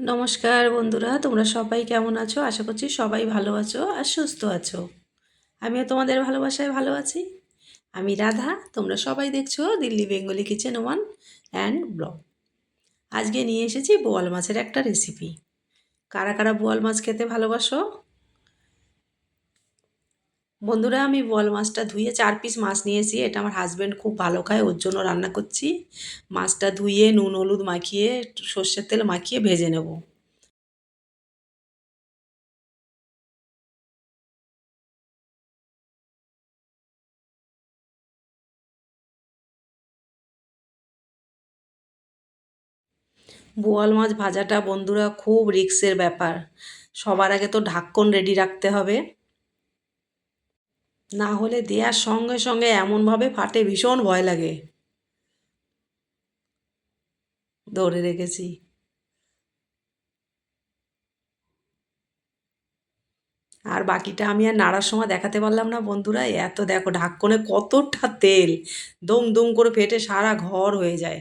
নমস্কার বন্ধুরা, তোমরা সবাই কেমন আছো? আশা করছি সবাই ভালো আছো আর সুস্থ আছো। আমিও তোমাদের ভালোবাসায় ভালো আছি। আমি রাধা, তোমরা সবাই দেখছ Delhi Bengali kitchen one and blog. আজকে নিয়ে এসেছি বোয়াল মাছের একটা রেসিপি। কারা কারা বোয়াল মাছ খেতে ভালোবাসো? বন্ধুরা, আমি বোয়াল মাছটা ধুয়ে চার পিস মাছ নিয়েছি। এটা আমার হাজব্যান্ড খুব ভালো খায়, ওর জন্য রান্না করছি। মাছটা ধুয়ে নুন, হলুদ মাখিয়ে, সর্ষের তেল মাখিয়ে ভেজে নেব। বোয়াল মাছ ভাজাটা বন্ধুরা খুব রিক্সের ব্যাপার। সবার আগে তো ঢাক্কন রেডি রাখতে হবে। না হলে দেওয়ার সঙ্গে সঙ্গে এমনভাবে ফাটে, ভীষণ ভয় লাগে। ধরে রেখেছি। আর বাকিটা আমি আর নাড়ার সময় দেখাতে পারলাম না বন্ধুরা, এত দেখো ঢাক্কনে কতটা তেল, দম দম করে ফেটে সারা ঘর হয়ে যায়।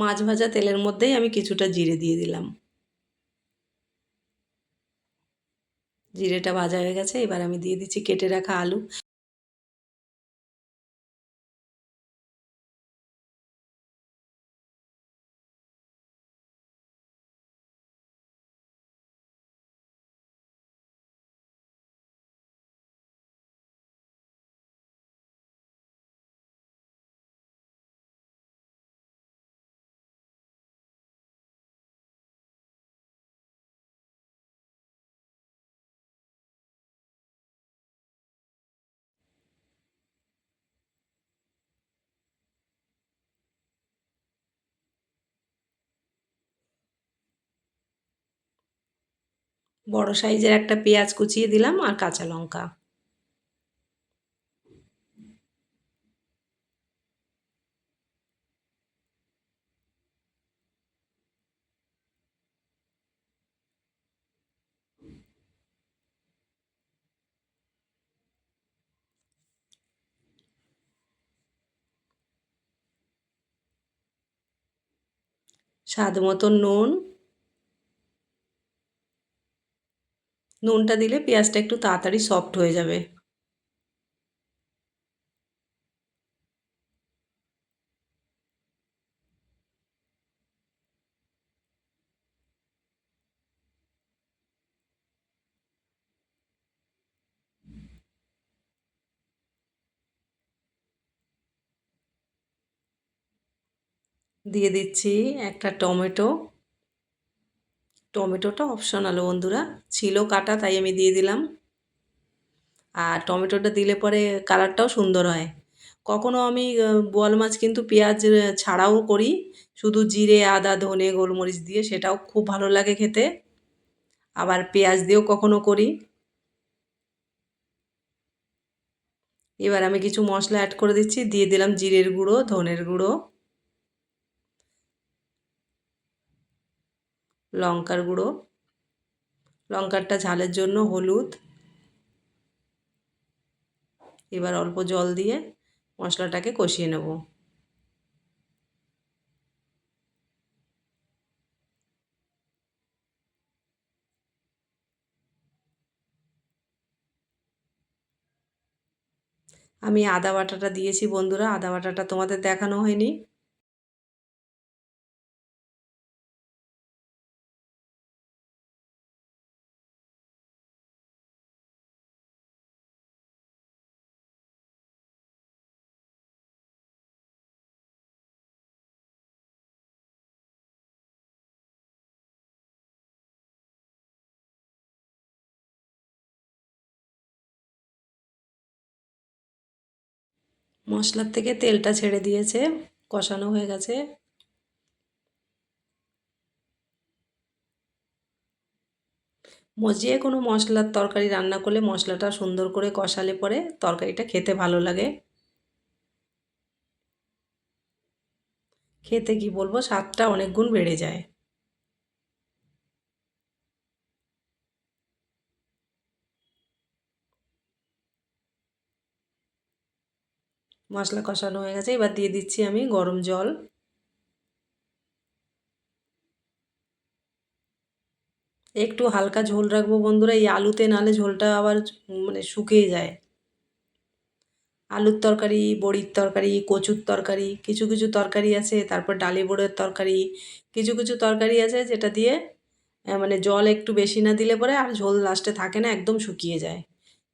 মাছ ভাজা তেলের মধ্যেই আমি কিছুটা জিরে দিয়ে দিলাম। জিরেটা ভাজা হয়ে গেছে, এবার আমি দিয়ে দিচ্ছি কেটে রাখা আলু। বড় সাইজের একটা পেঁয়াজ কুচিয়ে দিলাম আর কাঁচা লঙ্কা। স্বাদ মতন নুন নুনটা দিলে পেঁয়াজটা একটু তাড়াতাড়ি সফট হয়ে যাবে। দিয়ে দিচ্ছি একটা টমেটো। টমেটোটা অপশনাল বন্ধুরা। ছিল কাটা, তাই আমি দিয়ে দিলাম। আর টমেটোটা দিলে পরে কালারটাও সুন্দর হয়। কখনো আমি বোয়াল মাছ কিন্তু পেঁয়াজ ছাড়াও করি। শুধু জিরে, আদা, ধনে, গোলমরিচ দিয়ে সেটাও খুব ভালো লাগে খেতে। আবার পেঁয়াজ দিয়েও কখনো করি। এবার আমি কিছু মশলা অ্যাড করে দিচ্ছি। দিয়ে দিলাম জিরের গুঁড়ো, ধনের গুঁড়ো। লঙ্কার গুঁড়ো, লঙ্কারটা ঝালের জন্য হলুদ, এবার অল্প জল দিয়ে মশলাটাকে কষিয়ে নেব। আমি আদা বাটাটা দিয়েছি বন্ধুরা, আদা বাটাটা তোমাদের দেখানো হয়নি। মশলার থেকে তেলটা ছেড়ে দিয়েছে, কষানো হয়ে গেছে। মজিয়ে কোনো মশলার তরকারি রান্না করলে মশলাটা সুন্দর করে কষালে পরে তরকারিটা খেতে ভালো লাগে। খেতে কি বলব, স্বাদটা অনেক গুণ বেড়ে যায়। মশলা কষানো হয়ে গেছে, এবার দিয়ে দিচ্ছি আমি গরম জল। একটু হালকা ঝোল রাখব বন্ধুরা, এই আলুতে নালে ঝোলটা আবার মানে শুকিয়ে যায়। আলুর তরকারি, বড়ির তরকারি, কচুর তরকারি, কিছু কিছু তরকারি আছে, তারপর ডালি বড়ের তরকারি, কিছু কিছু তরকারি আছে যেটা দিয়ে মানে জল একটু বেশি না দিলে পরে আর ঝোল লাস্টে থাকে না, একদম শুকিয়ে যায়।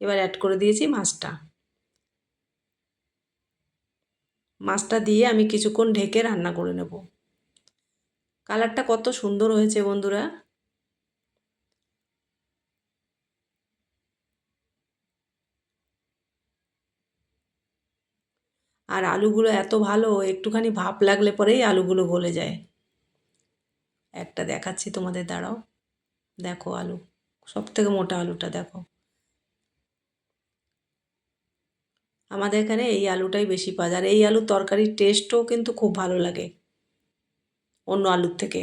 এবার অ্যাড করে দিয়েছি মাছটা। মাছটা দিয়ে আমি কিছুক্ষণ ঢেকে রান্না করে নেব। কালারটা কত সুন্দর হয়েছে বন্ধুরা। আর আলুগুলো এত ভালো, একটুখানি ভাপ লাগলে পরেই আলুগুলো গলে যায়। একটা দেখাচ্ছি তোমাদের, দাঁড়াও। দেখো আলু সব থেকে মোটা আলুটা, দেখো। আমাদের এখানে এই আলুটাই বেশি পাওয়া যায়। আর এই আলুর তরকারির টেস্টও কিন্তু খুব ভালো লাগে। অন্য আলুর থেকে।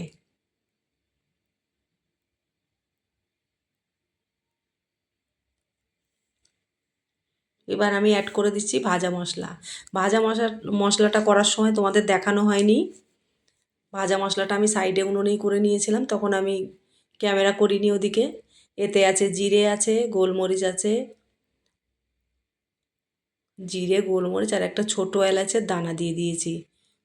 এবার আমি অ্যাড করে দিচ্ছি ভাজা মশলা। ভাজা মশলা, মশলাটা করার সময় তোমাদের দেখানো হয়নি। ভাজা মশলাটা আমি সাইডে উনুনেই করে নিয়েছিলাম। তখন আমি ক্যামেরা করিনি ওদিকে। এতে আছে জিরে আছে, গোলমরিচ আছে জিরে, গোলমরিচ আর একটা ছোটো এলাচের দানা দিয়ে দিয়েছি।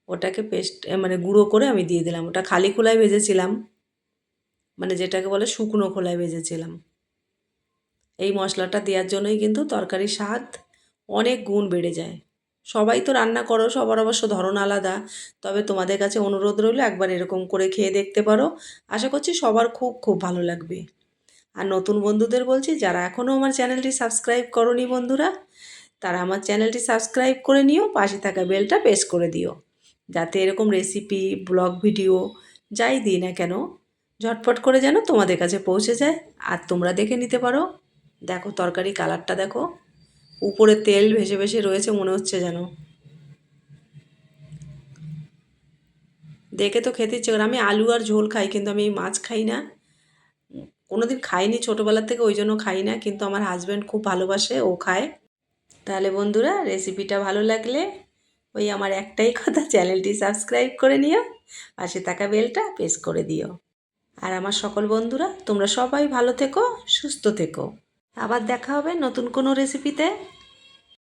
ওটাকে পেস্ট মানে গুঁড়ো করে আমি দিয়ে দিলাম। ওটা খালি খোলায় ভেজেছিলাম মানে যেটাকে বলে শুকনো খোলায় ভেজেছিলাম। এই মশলাটা দেওয়ার জন্যই কিন্তু তরকারির স্বাদ অনেক গুণ বেড়ে যায়। সবাই তো রান্না করো, সবার অবশ্য ধরন আলাদা, তবে তোমাদের কাছে অনুরোধ রইল একবার এরকম করে খেয়ে দেখতে পারো। আশা করছি সবার খুব খুব ভালো লাগবে। আর নতুন বন্ধুদের বলছি, যারা এখনও আমার চ্যানেলটি সাবস্ক্রাইব করনি বন্ধুরা তারা আমার চ্যানেলটি সাবস্ক্রাইব করে নিও, পাশে থাকা বেলটা প্রেস করে দিও। যাতে এরকম রেসিপি ব্লগ ভিডিও যাই দিই না কেন, ঝটপট করে যেন তোমাদের কাছে পৌঁছে যায় আর তোমরা দেখে নিতে পারো। দেখো তরকারি কালারটা দেখো। উপরে তেল ভেসে ভেসে রয়েছে, মনে হচ্ছে যেন। দেখে তো খেতে ইচ্ছে আমি আলু আর ঝোল খাই, কিন্তু আমি মাছ খাই না। কোনো দিন খাইনি ছোটোবেলার থেকে, ওই জন্য খাই না, কিন্তু আমার হাজব্যান্ড খুব ভালোবাসে, ও খায়। তাহলে বন্ধুরা রেসিপিটা ভালো লাগলে ওই আমার একটাই কথা, চ্যানেলটি সাবস্ক্রাইব করে নিও, পাশে থাকা বেলটা প্রেস করে দিও। আর আমার সকল বন্ধুরা, তোমরা সবাই ভালো থেকো, সুস্থ থেকো। আবার দেখা হবে নতুন কোনো রেসিপিতে